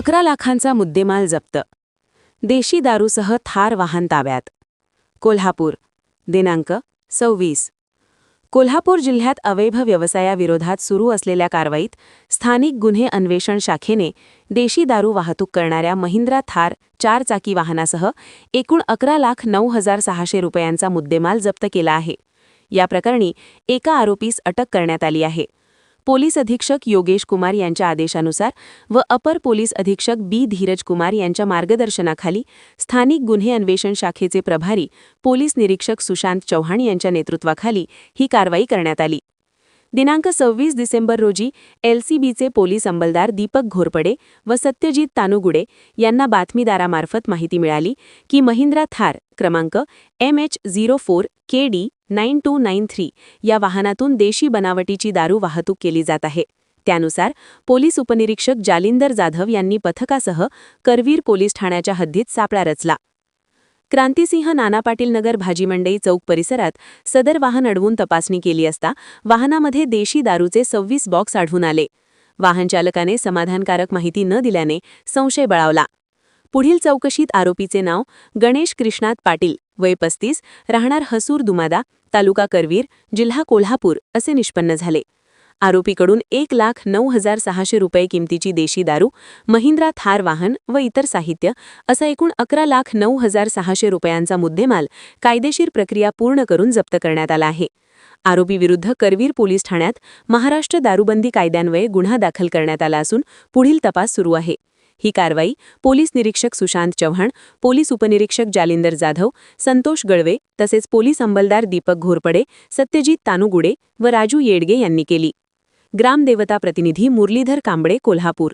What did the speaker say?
अकरा लाखांचा मुद्देमाल जप्त. देशी दारूसह थार वाहन ताब्यात. कोल्हापूर. दिनांक सव्वीस. कोल्हापूर जिल्ह्यात अवैध व्यवसायाविरोधात सुरू असलेल्या कारवाईत स्थानिक गुन्हे अन्वेषण शाखेने देशी दारू वाहतूक करणाऱ्या महिंद्रा थार चार चाकी वाहनासह एकूण अकरा लाख नऊ हजार सहाशे रुपयांचा मुद्देमाल जप्त केला आहे. या प्रकरणी एका आरोपीस अटक करण्यात आली आहे. पोलीस अधीक्षक योगेश कुमार यांच्या आदेशानुसार व अपर पोलीस अधीक्षक बी. धीरज कुमार यांच्या मार्गदर्शनाखाली स्थानिक गुन्हे अन्वेषण शाखेचे प्रभारी पोलीस निरीक्षक सुशांत चव्हाण यांच्या नेतृत्वाखाली ही कारवाई करण्यात आली. दिनांक सव्वीस डिसेंबर रोजी एलसीबीचे पोलीस अंमलदार दीपक घोरपडे व सत्यजित तानुगुडे यांना बातमीदारामार्फत माहिती मिळाली की महिंद्रा थार क्रमांक M H zero four K D nine two nine three या वाहनातून देशी बनावटीची दारू वाहतूक केली जात आहे. त्यानुसार पोलीस उपनिरीक्षक जालिंदर जाधव यांनी पथकासह करवीर पोलीस ठाण्याच्या हद्दीत सापळा रचला. क्रांतिसिंह नाना पाटील नगर भाजी मंडई चौक परिसरात सदर वाहन अडवून तपासणी केली असता वाहनामध्ये देशी दारूचे सव्वीस बॉक्स आढळून आले. वाहनचालकाने समाधानकारक माहिती न दिल्याने संशय बळावला. पुढील चौकशीत आरोपीचे नाव गणेश कृष्णात पाटील. वय पस्तीस राहणार हसूर दुमादा तालुका करवीर जिल्हा कोल्हापूर असे निष्पन्न झाले. आरोपीकडून एक लाख नऊ हजार सहाशे रुपये किमतीची देशी दारू महिंद्रा थार वाहन व इतर साहित्य असा एकूण अकरा लाख नऊ हजार सहाशे रुपयांचा मुद्देमाल कायदेशीर प्रक्रिया पूर्ण करून जप्त करण्यात आला आहे. आरोपीविरुद्ध करवीर पोलीस ठाण्यात महाराष्ट्र दारूबंदी कायद्यान्वये गुन्हा दाखल करण्यात आला असून पुढील तपास सुरू आहे. ही कारवाई पोलीस निरीक्षक सुशांत चव्हाण पोलीस उपनिरीक्षक जालिंदर जाधव संतोष गळवे तसेच पोलीस अंमलदार दीपक घोरपडे सत्यजित तानुगुडे व राजू येडगे यांनी केली. ग्रामदेवता प्रतिनिधी मुरलीधर कांबळे कोल्हापूर.